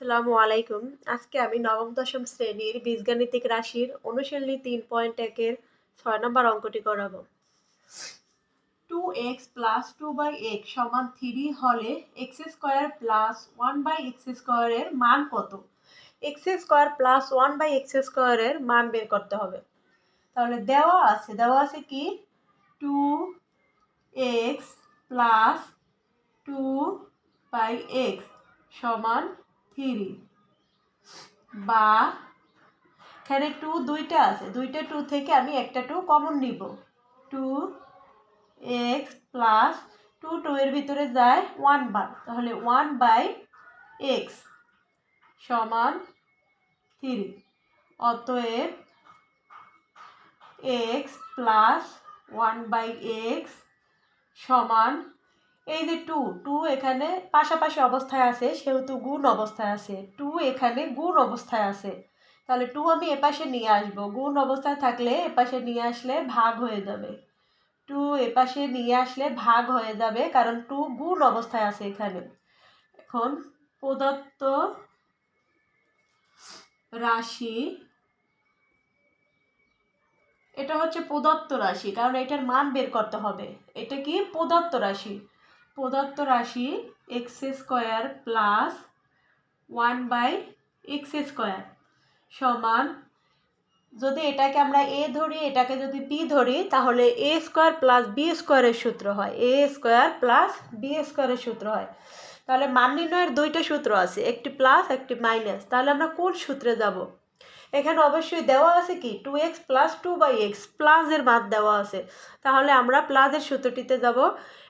আসসালামু আলাইকুম। আজকে আমি নবম, দশম শ্রেণির বীজগাণিতিক রাশির অনুশীলনী তিন পয়েন্ট একের ছয় নম্বর অঙ্কটি করাব। Two x plus two by x সমান থ্রি হলে x square plus one by x স্কোয়ারের মান কত? X square plus one by x স্কোয়ারের মান বের করতে হবে। তাহলে দেওয়া আছে দেওয়া আছে কি? Two x plus two by x সমান থ্রি। বা, এখানে টু দুইটা আছে। দুইটা টু থেকে আমি একটা টু কমন নিব। Two x plus two two এর ভিতরে যায় ওয়ান বার। তাহলে ওয়ান বাই এক্স সমান থ্রি। অতএব x plus one by x সমান এই যে টু টু এখানে পাশাপাশি অবস্থায় আছে, সেহেতু গুণ অবস্থায় আছে। টু এখানে গুণ অবস্থায় আছে। তাহলে টু আমি এপাশে নিয়ে আসব। গুণ অবস্থায় থাকলে এপাশে নিয়ে আসলে ভাগ হয়ে যাবে। টু এপাশে নিয়ে আসলে ভাগ হয়ে যাবে, কারণ টু গুণ অবস্থায় আছে এখানে। এখন প্রদত্ত রাশি, এটা হচ্ছে প্রদত্ত রাশি, কারণ এটার মান বের করতে হবে। এটা কি? প্রদত্ত রাশি। প্রদত্ত রাশি x square plus one by x square সমান, যদি এটাকে আমরা এ ধরি, এটাকে যদি বি ধরি, তাহলে এ স্কোয়ার প্লাস বি স্কোয়ারের সূত্র হয়। এ স্কোয়ার প্লাস বি স্কোয়ারের সূত্র হয়। তাহলে মান নির্ণয়ের দুইটা সূত্র আছে, একটি প্লাস, একটি মাইনাস। তাহলে আমরা কোন সূত্রে যাব? এখানে অবশ্যই দেওয়া আছে কি? Two x plus two by x প্লাসের মান দেওয়া আছে। তাহলে আমরা প্লাসের সূত্রটিতে যাব।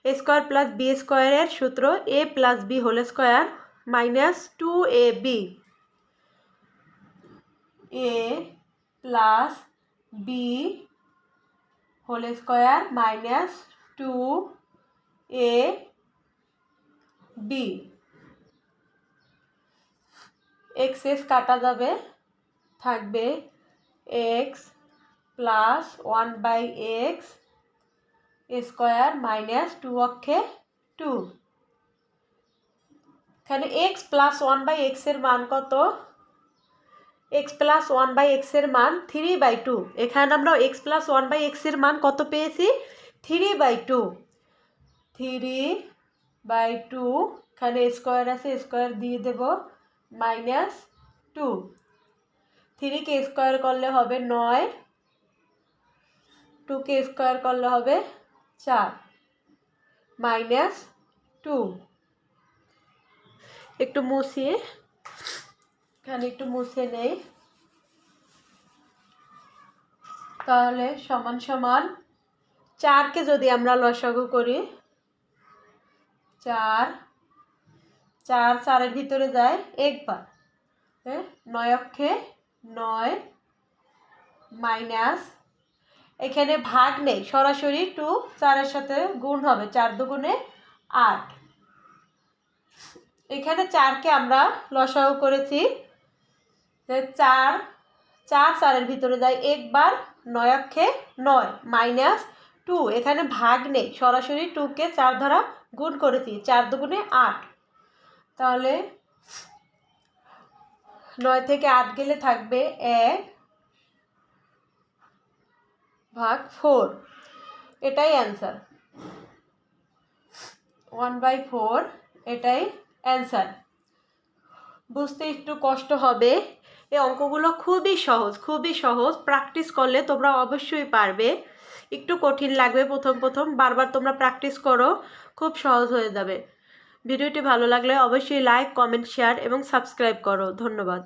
এ স্কোয়ার প্লাস বি স্কোয়ারের সূত্র A plus B whole square minus two A B A plus B whole square minus two A B access কাটা যাবে থাকবে x plus one by x square minus two অক্ষে টু এখানে x plus one by এক্সের মান কত? X plus one by এক্সের মান থ্রি বাই টু এখানে আমরা এক্স প্লাস ওয়ান বাই এক্সের মান কত পেয়েছি? Three by two three by two এখানে স্কোয়ার আছে স্কোয়ার দিয়ে দেব মাইনাস টু থ্রিকে স্কোয়ার করলে হবে নয় টুকে স্কোয়ার করলে হবে চার, মাইনাস টু। একটু মুছিয়ে, এখানে একটু মুছে নেই। তাহলে সমান সমান চারকে যদি আমরা লসাগু করি, চার চার চারের ভিতরে যায় একবার হ্যাঁ? নয় অক্ষে নয় মাইনাস এখানে ভাগ নেই, সরাসরি টু চারের সাথে গুণ হবে, চার দুগুণে আট। এখানে চারকে আমরা লসাও করেছি চার চার চারের ভিতরে যায় একবার নয় অক্ষে নয়, মাইনাস টু এখানে ভাগ নেই, সরাসরি টুকে চার দ্বারা গুণ করেছি, চার দুগুণে আট। তাহলে নয় থেকে আট গেলে থাকবে এক ভাগ ফোর। এটাই অ্যান্সার ওয়ান বাই ফোর এটাই অ্যান্সার বুঝতে একটু কষ্ট হবে। এই অঙ্কগুলো খুবই সহজ খুবই সহজ। প্র্যাকটিস করলে তোমরা অবশ্যই পারবে। একটু কঠিন লাগবে প্রথম প্রথম, বারবার তোমরা প্র্যাকটিস করো, খুব সহজ হয়ে যাবে। ভিডিওটি ভালো লাগলে অবশ্যই লাইক কমেন্ট শেয়ার এবং সাবস্ক্রাইব করো। ধন্যবাদ।